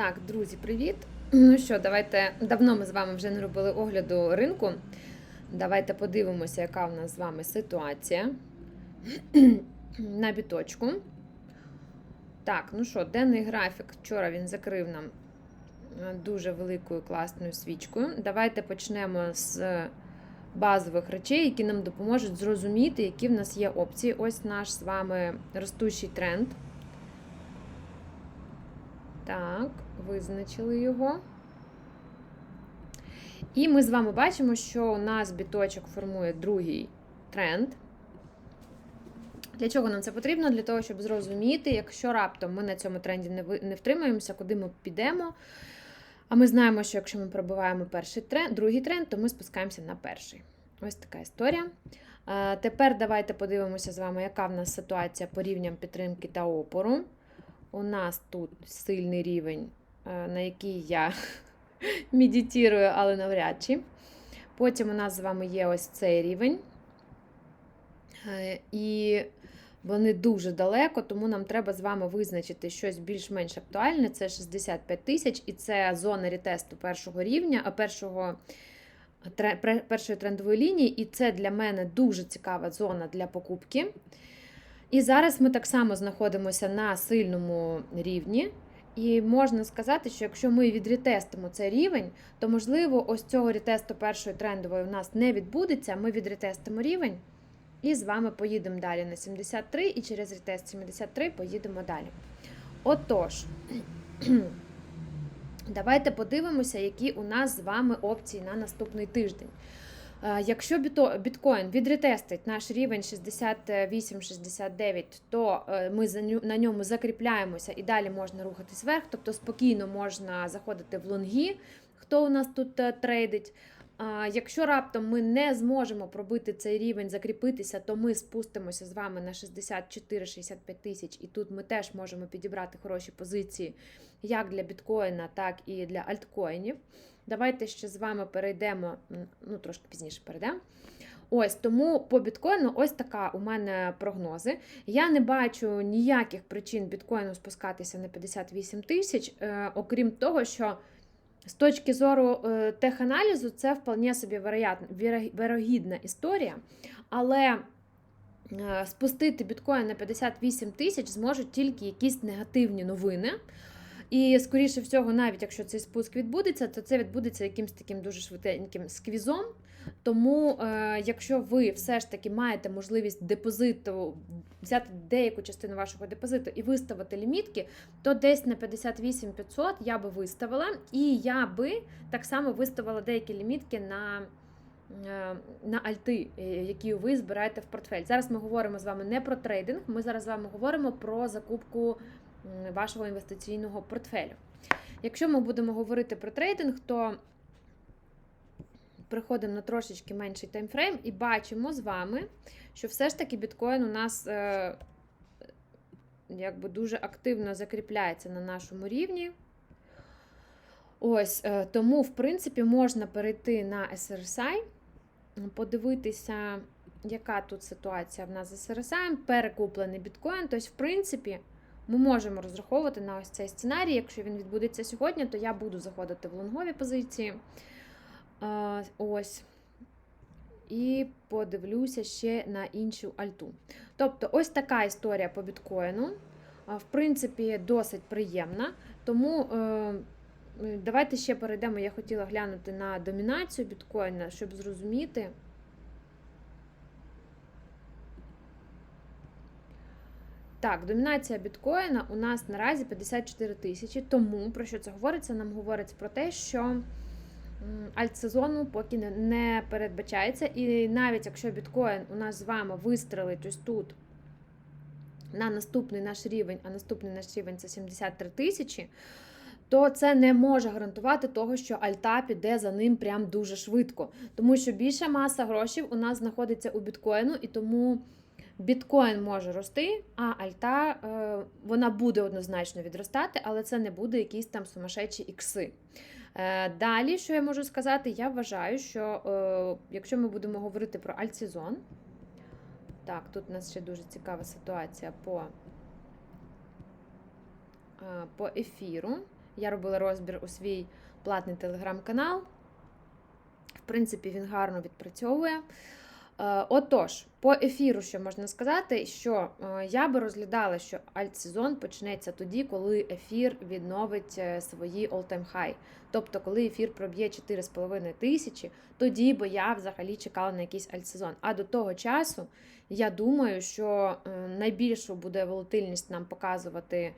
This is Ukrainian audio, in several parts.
Так, друзі, привіт. Ну що, давайте давно ми з вами вже не робили огляду ринку. Давайте подивимося, яка в нас з вами ситуація на біточку. Так, ну що, денний графік. Вчора він закрив нам е, дуже великою класною свічкою. Давайте почнемо з базових речей, які нам допоможуть зрозуміти, які в нас є опції. Ось наш з вами ростущий тренд. Так, визначили його. І ми з вами бачимо, що у нас біточок формує другий тренд. Для чого нам це потрібно? Для того, щоб зрозуміти, якщо раптом ми на цьому тренді не втримаємося, куди ми підемо. А ми знаємо, що якщо ми пробиваємо перший тренд, другий тренд, то ми спускаємося на перший. Ось така історія. Е, Тепер давайте подивимося з вами, яка в нас ситуація по рівням підтримки та опору. У нас тут сильний рівень, е, на який я медитірую, але навряд чи. Потім у нас з вами є ось цей рівень. Е, І вони дуже далеко, тому нам треба з вами визначити щось більш-менш актуальне. Це 65 тисяч, і це зона ретесту першого рівня, а першого. Першої трендової лінії, і це для мене дуже цікава зона для покупки. І зараз ми так само знаходимося на сильному рівні. І можна сказати, що якщо ми відретестимо цей рівень, то можливо ось цього ретесту першої трендової у нас не відбудеться. Ми відретестимо рівень і з вами поїдемо далі на 73, і через ретест 73 поїдемо далі. Отож, давайте подивимося, які у нас з вами опції на наступний тиждень. Якщо біткоін відретестить наш рівень 68-69, то е, ми на ньому закріпляємося і далі можна рухатись вверх, тобто спокійно можна заходити в лонги, хто у нас тут е, трейдить. Якщо раптом ми не зможемо пробити цей рівень, закріпитися, то ми спустимося з вами на 64-65 тисяч, і тут ми теж можемо підібрати хороші позиції як для біткоїна, так і для альткоїнів. Давайте ще з вами перейдемо, ну трошки пізніше перейдемо. Ось тому по біткоїну ось така у мене прогнози. Я не бачу ніяких причин біткоїну спускатися на 58 тисяч, е, окрім того, що з точки зору е, теханалізу це вполне собі вірогідна історія, але е, спустити біткоін на 58 тисяч зможуть тільки якісь негативні новини. І, скоріше всього, навіть якщо цей спуск відбудеться, то це відбудеться якимось таким дуже швиденьким сквізом. Тому, е, якщо ви все ж таки маєте можливість депозиту взяти деяку частину вашого депозиту і виставити лімітки, то десь на 58 500 я би виставила, і я би так само виставила деякі лімітки на. е, На альти, е, які ви збираєте в портфель. Зараз ми говоримо з вами не про трейдинг, ми зараз з вами говоримо про закупку вашого інвестиційного портфелю. Якщо ми будемо говорити про трейдинг, то приходимо на трошечки менший таймфрейм і бачимо з вами, що все ж таки біткоін у нас е, якби дуже активно закріпляється на нашому рівні. Ось, е, тому, в принципі, можна перейти на SRSI, подивитися, яка тут ситуація в нас з SRSI, перекуплений біткоін. Тобто, в принципі, ми можемо розраховувати на ось цей сценарій. Якщо він відбудеться сьогодні, то я буду заходити в лонгові позиції. Ось. І подивлюся ще на іншу альту. Тобто, ось така історія по біткоїну. В принципі, досить приємна. Тому е, давайте ще перейдемо. Я хотіла глянути на домінацію біткоїна, щоб зрозуміти. Так, домінація біткоїна у нас наразі 54 тисячі. Тому про що це говориться? Нам говориться про те, що альтсезону поки не передбачається. І навіть якщо біткоін у нас з вами вистрелить ось тут на наступний наш рівень, а наступний наш рівень це 73 тисячі, то це не може гарантувати того, що альта піде за ним прям дуже швидко. Тому що більша маса грошей у нас знаходиться у біткоїну, і тому біткоін може рости, а альта е, вона буде однозначно відростати, але це не буде якісь там сумасшедші ікси. Е, Далі, що я можу сказати, я вважаю, що е, якщо ми будемо говорити про альтсезон, так, тут у нас ще дуже цікава ситуація по, по ефіру. Я робила розбір у свій платний телеграм-канал. В принципі, він гарно відпрацьовує. Е, Отож, по ефіру, що можна сказати, що е, я би розглядала, що альтсезон почнеться тоді, коли ефір відновить е, свої all-time high. Тобто, коли ефір проб'є 4,5 тисячі, тоді би я взагалі чекала на якийсь альтсезон. А до того часу я думаю, що найбільшу буде волатильність нам показувати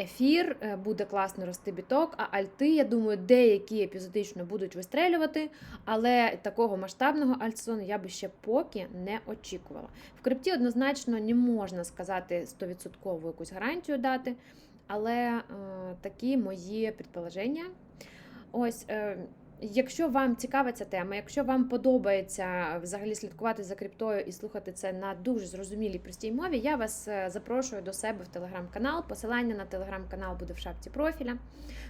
ефір, е, буде класно рости біток, а альти, я думаю, деякі епізодично будуть вистрелювати, але такого масштабного альтсезону я би ще поки не очікувала. В крипті однозначно не можна сказати 100% якусь гарантію дати, але е, такі мої предположення. Ось. Е, Якщо вам цікава ця тема, якщо вам подобається взагалі слідкувати за криптою і слухати це на дуже зрозумілій простій мові, я вас е, запрошую до себе в телеграм-канал. Посилання на телеграм-канал буде в шапці профіля.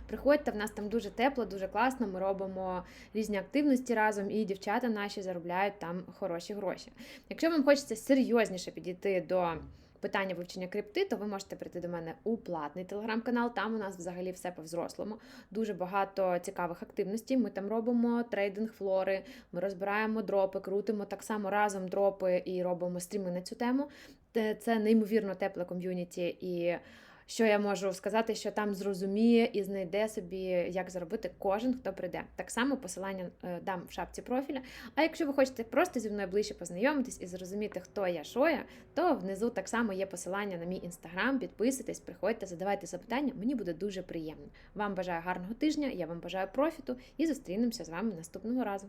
Приходьте, в нас там дуже тепло, дуже класно. Ми робимо різні активності разом, і дівчата наші заробляють там хороші гроші. Якщо вам хочеться серйозніше підійти до питання вивчення крипти, то ви можете прийти до мене у платний телеграм-канал. Там у нас взагалі все по-взрослому. Дуже багато цікавих активностей. Ми там робимо трейдинг флори, ми розбираємо дропи, крутимо так само разом дропи і робимо стріми на цю тему. Це неймовірно тепле ком'юніті і. Що я можу сказати, що там зрозуміє і знайде собі, як заробити кожен, хто прийде. Так само посилання е, дам в шапці профіля. А якщо ви хочете просто зі мною ближче познайомитись і зрозуміти, хто я, що я, то внизу так само є посилання на мій інстаграм. Підписуйтесь, приходьте, задавайте запитання. Мені буде дуже приємно. Вам бажаю гарного тижня, я вам бажаю профіту і зустрінемося з вами наступного разу.